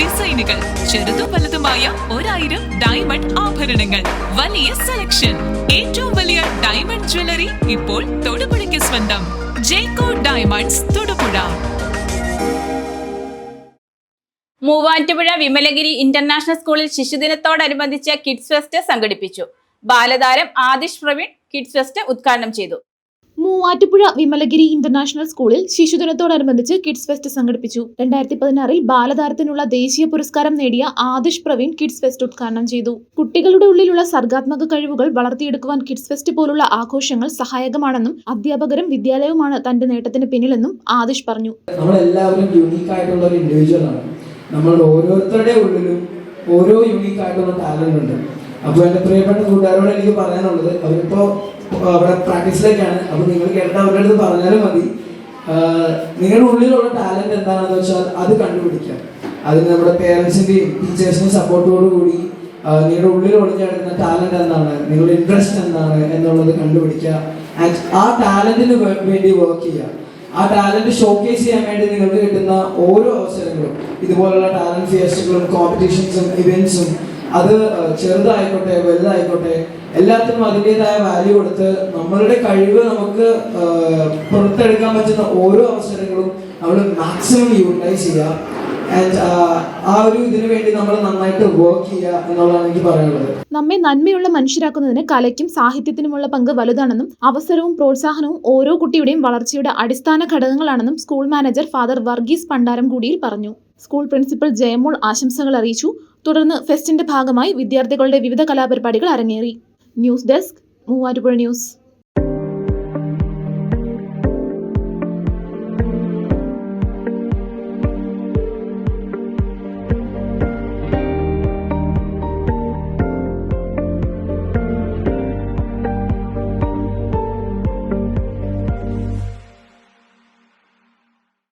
ഡിസൈനുകൾ ചെറുതും വലുതുമായ ഒരായിരം ഡയമണ്ട് ആഭരണങ്ങൾ. വലിയ സെലക്ഷൻ ഏറ്റവും വലിയ ഡയമണ്ട് ജ്വല്ലറി ഇപ്പോൾ തൊടുപുഴയ്ക്ക് സ്വന്തം. Jeko diamonds Thodupuzha. Muvattupuzha Vimalagiri international സ്കൂളിൽ ശിശുദിനത്തോടനുബന്ധിച്ച് കിഡ്സ് ഫെസ്റ്റ് സംഘടിപ്പിച്ചു. ബാലതാരം ആദിഷ് പ്രവീൺ കിഡ്സ് ഫെസ്റ്റ് ഉദ്ഘാടനം ചെയ്തു. മൂവാറ്റുപുഴ വിമലഗിരി ഇന്റർനാഷണൽ സ്കൂളിൽ ശിശുദിനത്തോടനുബന്ധിച്ച് കിഡ്സ് ഫെസ്റ്റ് സംഘടിപ്പിച്ചു. രണ്ടായിരത്തി പതിനാറിൽ ബാലതാരത്തിനുള്ള ദേശീയ പുരസ്കാരം നേടിയ ആദിഷ് പ്രവീൺ കിഡ്സ് ഫെസ്റ്റ് ഉദ്ഘാടനം ചെയ്തു. കുട്ടികളുടെ ഉള്ളിലുള്ള സർഗാത്മക കഴിവുകൾ വളർത്തിയെടുക്കുവാൻ കിഡ്സ് ഫെസ്റ്റ് പോലുള്ള ആഘോഷങ്ങൾ സഹായകമാണെന്നും അധ്യാപകരും വിദ്യാലയവുമാണ് തന്റെ നേട്ടത്തിന് പിന്നിലെന്നും ആദിഷ് പറഞ്ഞു. നമ്മളെല്ലാവരും ആയിട്ടുള്ള ഒരു ആണ്. ഓരോരുത്തരുടെ ഉള്ളിലും ഓരോ യുണീക്കായിട്ടുള്ള ടാലന്റ് ഉണ്ട്. അപ്പോൾ എന്റെ പ്രിയപ്പെട്ട കൂട്ടുകാരോട് എനിക്ക് പറയാനുള്ളത് അവരിപ്പോ അവിടെ പ്രാക്ടീസിലേക്കാണ്. അപ്പോൾ നിങ്ങൾ കേട്ട അവരുടെ അടുത്ത് പറഞ്ഞാലും മതി. നിങ്ങളുടെ ഉള്ളിലുള്ള ടാലന്റ് എന്താണെന്ന് വെച്ചാൽ അത് കണ്ടുപിടിക്കാം. അതിന് നമ്മുടെ പേരൻസിന്റെയും ടീച്ചേഴ്സിന്റെയും സപ്പോർട്ടോടു കൂടി നിങ്ങളുടെ ഉള്ളിൽ ഒളിഞ്ഞിടക്കുന്ന ടാലന്റ് എന്താണ് നിങ്ങളുടെ ഇൻട്രസ്റ്റ് എന്താണ് എന്നുള്ളത് കണ്ടുപിടിക്കുക. ആൻഡ് ആ ടാലന്റിന് വേണ്ടി വർക്ക് ചെയ്യുക. ആ ടാലന്റ് ഷോക്കേസ് ചെയ്യാൻ വേണ്ടി നിങ്ങൾക്ക് കിട്ടുന്ന ഓരോ അവസരങ്ങളും ഇതുപോലുള്ള ടാലന്റ് ഫിയസ്റ്റുകളും കോമ്പറ്റീഷൻസും ഇവന്റ്സും അത് ചെറുതായിക്കോട്ടെ വലുതായിക്കോട്ടെ എല്ലാത്തിനും അതിന്റെതായ വാല്യൂ കൊടുത്ത് നമ്മളുടെ കഴിവ് നമുക്ക് പുറത്തെടുക്കാൻ പറ്റുന്ന ഓരോ അവസരങ്ങളും നമ്മൾ മാക്സിമം യൂട്ടിലൈസ് ചെയ്യുക. ആൻഡ് ആ ഒരു ഇതിനു വേണ്ടി നമ്മൾ നന്നായിട്ട് വർക്ക് എന്നുള്ളതാണ് എനിക്ക് പറയാനുള്ളത്. നമ്മെ നന്മയുള്ള മനുഷ്യരാക്കുന്നതിന് കലയ്ക്കും സാഹിത്യത്തിനുമുള്ള പങ്ക് വലുതാണെന്നും അവസരവും പ്രോത്സാഹനവും ഓരോ കുട്ടിയുടെയും വളർച്ചയുടെ അടിസ്ഥാന ഘടകങ്ങളാണെന്നും school manager father Varghese Pandaram കൂടിയിൽ പറഞ്ഞു. സ്കൂൾ പ്രിൻസിപ്പൽ ജയമോൾ ആശംസകൾ അറിയിച്ചു. തുടർന്ന് ഫെസ്റ്റിന്റെ ഭാഗമായി വിദ്യാർത്ഥികളുടെ വിവിധ കലാപരിപാടികൾ അരങ്ങേറി. News desk Muvattupuzha news.